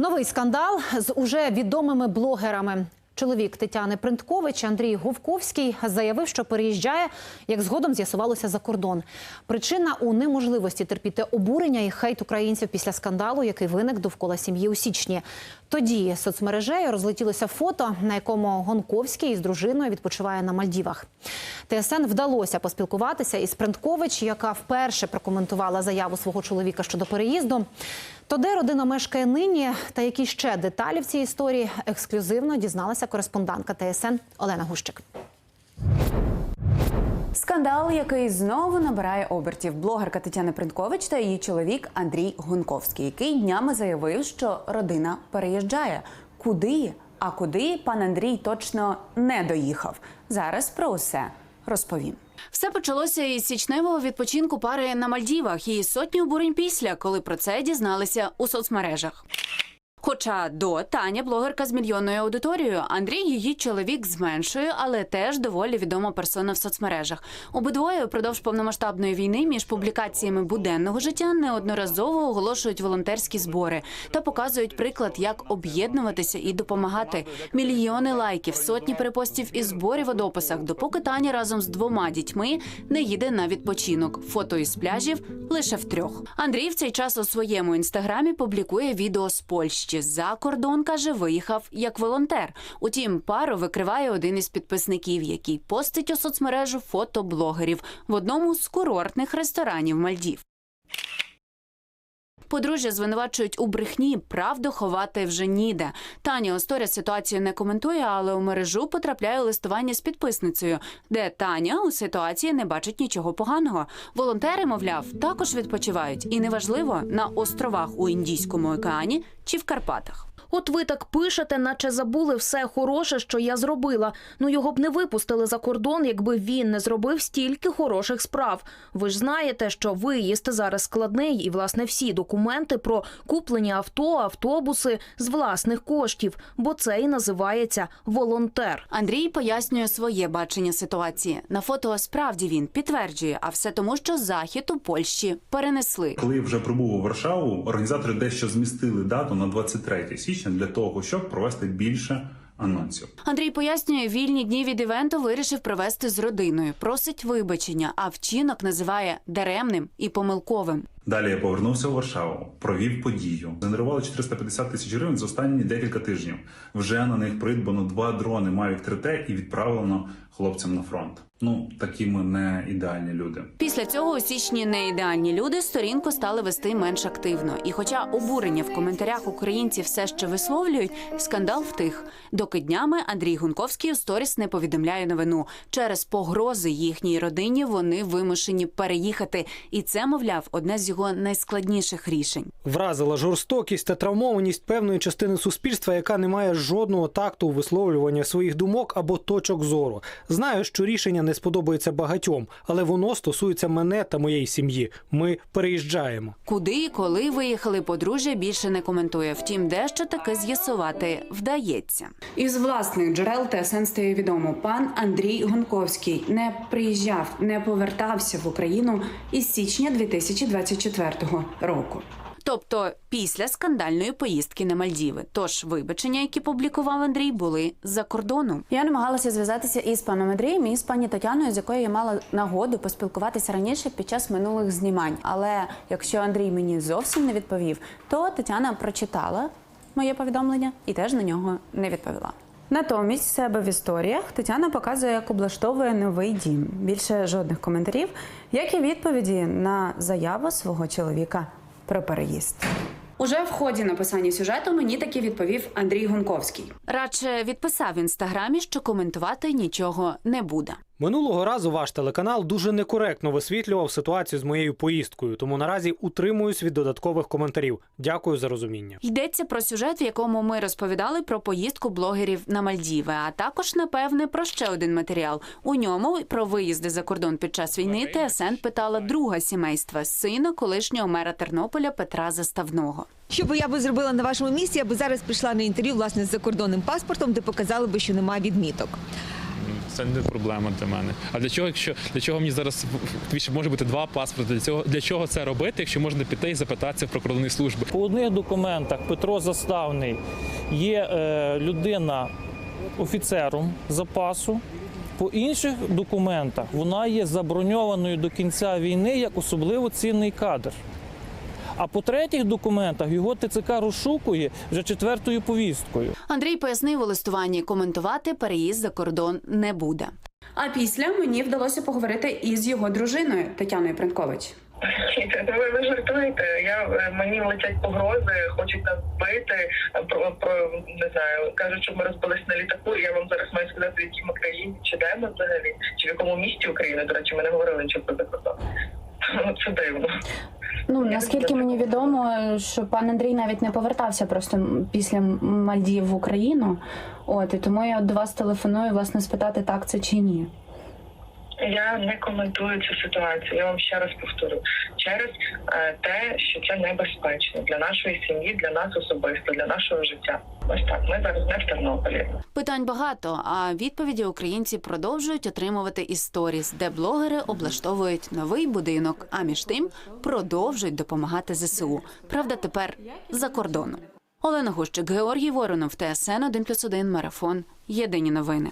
Новий скандал з уже відомими блогерами. Чоловік Тетяни Принткович Андрій Говковський заявив, що переїжджає, як згодом з'ясувалося за кордон. Причина у неможливості терпіти обурення і хейт українців після скандалу, який виник довкола сім'ї у січні. Тоді соцмережею розлетілося фото, на якому Гонковський із дружиною відпочиває на Мальдівах. ТСН вдалося поспілкуватися із Принткович, яка вперше прокоментувала заяву свого чоловіка щодо переїзду. То де родина мешкає нині, та які ще деталі в цій історії ексклюзивно дізналася кореспондентка ТСН Олена Гущик. Скандал, який знову набирає обертів. Блогерка Тетяна Принткович та її чоловік Андрій Гунковський, який днями заявив, що родина переїжджає. Куди? А куди пан Андрій точно не доїхав? Зараз про усе розповім. Все почалося із січневого відпочинку пари на Мальдівах і сотні обурень після, коли про це дізналися у соцмережах. Хоча до Таня блогерка з мільйонною аудиторією, Андрій її чоловік з меншою, але теж доволі відома персона в соцмережах. Обидвоє впродовж повномасштабної війни між публікаціями буденного життя неодноразово оголошують волонтерські збори та показують приклад, як об'єднуватися і допомагати. Мільйони лайків, сотні перепостів і зборів у дописах, допоки Таня разом з двома дітьми не їде на відпочинок. Фото із пляжів лише втрьох. Андрій в цей час у своєму інстаграмі публікує відео з Польщі. За кордон каже, виїхав як волонтер. Утім, пару викриває один із підписників, який постить у соцмережу фото блогерів в одному з курортних ресторанів Мальдів. Подружжя звинувачують у брехні, правду ховати вже ніде. Таня Осторя ситуацію не коментує, але у мережу потрапляє листування з підписницею, де Таня у ситуації не бачить нічого поганого. Волонтери, мовляв, також відпочивають, і неважливо на островах у Індійському океані чи в Карпатах. От ви так пишете, наче забули все хороше, що я зробила. Ну його б не випустили за кордон, якби він не зробив стільки хороших справ. Ви ж знаєте, що виїзд зараз складний, і власне всі документи про куплені авто, автобуси з власних коштів, бо це і називається волонтер. Андрій пояснює своє бачення ситуації. На фото справді він підтверджує, а все тому, що захід у Польщі перенесли. Коли вже прибув у Варшаву, організатори дещо змістили дату на 23 січня для того, щоб провести більше анонсів. Андрій пояснює, вільні дні від івенту вирішив провести з родиною. Просить вибачення, а вчинок називає даремним і помилковим. Далі я повернувся у Варшаву, провів подію. Генерували 450 тисяч гривень за останні декілька тижнів. Вже на них придбано два дрони Mavic 3T і відправлено хлопцям на фронт. Ну такі ми не ідеальні люди. Після цього у січні неідеальні люди сторінку стали вести менш активно. І хоча обурення в коментарях українці все ще висловлюють, скандал втих. Доки днями Андрій Гунковський у сторіс не повідомляє новину. Через погрози їхній родині вони вимушені переїхати. І це, мовляв, одне з його найскладніших рішень. Вразила жорстокість та травмованість певної частини суспільства, яка не має жодного такту у висловлюванні своїх думок або точок зору. Знаю, що рішення не сподобається багатьом, але воно стосується мене та моєї сім'ї. Ми переїжджаємо. Куди і коли виїхали подружжя, більше не коментує. Втім, дещо таки з'ясувати вдається. Із власних джерел ТСН стає відомо, пан Андрій Гунковський не приїжджав, не повертався в Україну із січня 2024 року. Тобто після скандальної поїздки на Мальдіви. Тож вибачення, які публікував Андрій, були за кордоном. Я намагалася зв'язатися із паном Андрієм і з пані Тетяною, з якою я мала нагоду поспілкуватися раніше під час минулих знімань. Але якщо Андрій мені зовсім не відповів, то Тетяна прочитала моє повідомлення і теж на нього не відповіла. Натомість себе в історіях Тетяна показує, як облаштовує новий дім. Більше жодних коментарів, як і відповіді на заяву свого чоловіка про переїзд. Уже в ході написання сюжету мені таки відповів Андрій Гунковський. Радше відписав в інстаграмі, що коментувати нічого не буде. Минулого разу ваш телеканал дуже некоректно висвітлював ситуацію з моєю поїздкою, тому наразі утримуюсь від додаткових коментарів. Дякую за розуміння. Йдеться про сюжет, в якому ми розповідали про поїздку блогерів на Мальдіви, а також, напевне, про ще один матеріал. У ньому про виїзди за кордон під час війни ТСН питала друга сімейства сина колишнього мера Тернополя Петра Заставного. Що би я би зробила на вашому місці, я би зараз прийшла на інтерв'ю власне з закордонним паспортом, де показали би, що немає відміток. Це не проблема для мене. А для чого, якщо для чого мені зараз може бути два паспорти? Для цього для чого це робити, якщо можна піти і запитатися в прикордонної служби? По одних документах Петро Заставний є е, людина офіцером запасу. По інших документах вона є заброньованою до кінця війни як особливо цінний кадр. А по третіх документах його ТЦК розшукує вже четвертою повісткою. Андрій пояснив у листуванні, коментувати переїзд за кордон не буде. А після мені вдалося поговорити із його дружиною Тетяною Принкович. Та ви, ви жартуєте. Я е, мені летять погрози, хочуть нас вбити. е, Про про не знаю, кажуть, що ми розбились на літаку. і Я вам зараз маю сказати, в якій ми країні чи де ми взагалі, чи в якому місті України. До речі, ми не говорили нічого про закордон. Це дивно. Ну наскільки мені відомо, що пан Андрій навіть не повертався просто після Мальдів в Україну. От і тому я до вас телефоную власне спитати, так це чи ні. Я не коментую цю ситуацію. Я вам ще раз повторю через е, те, що це небезпечно для нашої сім'ї, для нас особисто, для нашого життя. Ось так. Ми зараз не в Тернополі. Питань багато, а відповіді українці продовжують отримувати із де блогери облаштовують новий будинок, а між тим продовжують допомагати ЗСУ. Правда, тепер за кордоном. Олена Гущик, Георгій Воронов, ТСН 1+,1, Марафон. Єдині новини.